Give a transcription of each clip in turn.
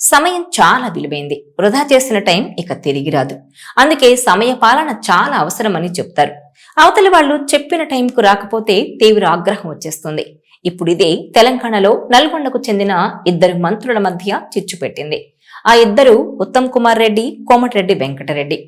సమయం చాలా విలువైంది. వృధా చేసిన టైం ఇక తిరిగి రాదు. అందుకే సమయ పాలన చాలా అవసరమని చెప్తారు. అవతలి వాళ్ళు చెప్పిన టైంకు రాకపోతే తీవ్ర ఆగ్రహం వచ్చేస్తుంది. ఇప్పుడు ఇదే తెలంగాణలో నల్గొండకు చెందిన ఇద్దరు మంత్రుల మధ్య చిచ్చు పెట్టింది. ఆ ఇద్దరు ఉత్తమ్ కుమార్ రెడ్డి కోమటిరెడ్డి వెంకటరెడ్డి.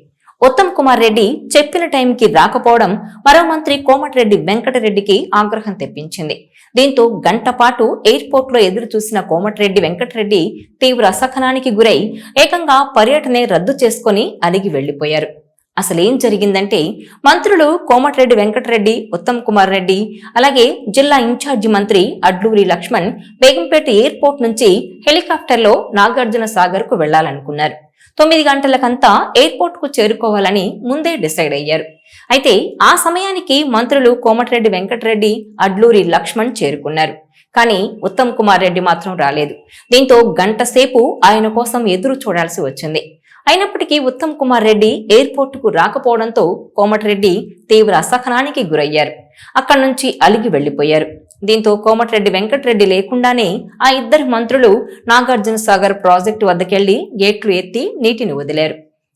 ఉత్తమ్ కుమార్ రెడ్డి చెప్పిన టైంకి రాకపోవడం మరో మంత్రి కోమటిరెడ్డి వెంకటరెడ్డికి ఆగ్రహం తెప్పించింది. దీంతో గంట పాటు ఎయిర్పోర్ట్లో ఎదురు చూసిన కోమటిరెడ్డి వెంకటరెడ్డి తీవ్ర అసహనానికి గురై ఏకంగా పర్యటనే రద్దు చేసుకుని అలిగి వెళ్ళిపోయారు అసలేం జరిగిందంటే మంత్రులు కోమటిరెడ్డి వెంకటరెడ్డి ఉత్తమ్ కుమార్ రెడ్డి అలాగే జిల్లా ఇన్ఛార్జి మంత్రి అడ్లూరి లక్ష్మణ్ బేగంపేట ఎయిర్పోర్ట్ నుంచి హెలికాప్టర్లో నాగార్జున సాగర్కు వెళ్ళాలనుకున్నారు. తొమ్మిది గంటలకంతా ఎయిర్పోర్ట్కు చేరుకోవాలని ముందే డిసైడ్ అయ్యారు. అయితే ఆ సమయానికి మంత్రులు కోమటిరెడ్డి వెంకటరెడ్డి అడ్లూరి లక్ష్మణ్ చేరుకున్నారు. కానీ ఉత్తమ్ కుమార్ రెడ్డి మాత్రం రాలేదు. దీంతో గంట సేపు ఆయన కోసం ఎదురు చూడాల్సి వచ్చింది. అయినప్పటికీ ఉత్తమ్ కుమార్ రెడ్డి ఎయిర్పోర్టుకు రాకపోవడంతో కోమటిరెడ్డి తీవ్ర అసహనానికి గురయ్యారు. అక్కడి నుంచి అలిగి వెళ్ళిపోయారు దీంతో కోమటిరెడ్డి వెంకటరెడ్డి లేకుండానే ఆ ఇద్దరు మంత్రులు నాగార్జున సాగర్ ప్రాజెక్టు వద్దకెళ్ళి గేట్లు ఎత్తి నీటిని వదిలారు.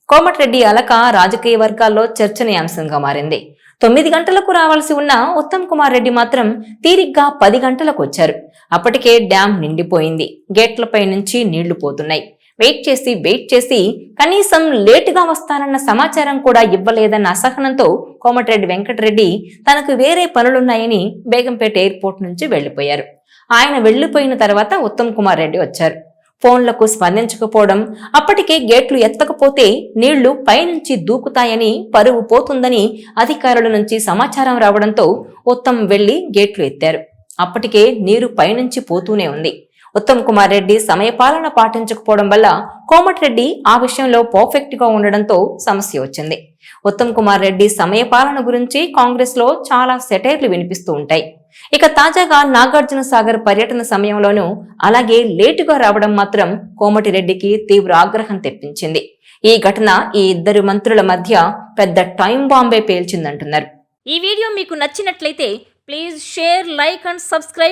కోమటిరెడ్డి అలక రాజకీయ వర్గాల్లో చర్చనీయాంశంగా మారింది. తొమ్మిది గంటలకు రావాల్సి ఉన్న ఉత్తమ్ కుమార్ రెడ్డి మాత్రం తీరిగ్గా పది గంటలకు వచ్చారు. అప్పటికే డ్యాం నిండిపోయింది. గేట్లపై నుంచి నీళ్ళు పోతున్నాయి. వెయిట్ చేసి వెయిట్ చేసి కనీసం లేటుగా వస్తానన్న సమాచారం కూడా ఇవ్వలేదన్న అసహనంతో కోమటిరెడ్డి వెంకటరెడ్డి తనకు వేరే పనులున్నాయని బేగంపేట ఎయిర్పోర్ట్ నుంచి వెళ్ళిపోయారు ఆయన వెళ్ళిపోయిన తర్వాత ఉత్తమ్ కుమార్ రెడ్డి వచ్చారు. ఫోన్లకు స్పందించకపోవడం అప్పటికే గేట్లు ఎత్తకపోతే నీళ్ళు పైనుంచి దూకుతాయని పరువు పోతుందని అధికారుల నుంచి సమాచారం రావడంతో ఉత్తమ్ వెళ్ళి గేట్లు ఎత్తారు. అప్పటికే నీరు పైనుంచి పోతూనే ఉంది. ఉత్తమ్ కుమార్ రెడ్డి సమయపాలన పాటించకపోవడం వల్ల కోమటిరెడ్డి ఆ విషయంలో పర్ఫెక్ట్గా ఉండడంతో సమస్య వచ్చింది. ఉత్తమ్ కుమార్ రెడ్డి సమయపాలన గురించి కాంగ్రెస్లో చాలా సెటైర్లు వినిపిస్తూ ఉంటాయి. ఇక తాజాగా నాగార్జున సాగర్ పర్యటన సమయంలోనూ అలాగే లేటుగా రావడం మాత్రం కోమటిరెడ్డికి తీవ్ర ఆగ్రహం తెప్పించింది. ఈ ఘటన ఈ ఇద్దరు మంత్రుల మధ్య పెద్ద టైం బాంబే పేల్చిందంటున్నారు. ఈ వీడియో మీకు నచ్చినట్లయితే please share like and subscribe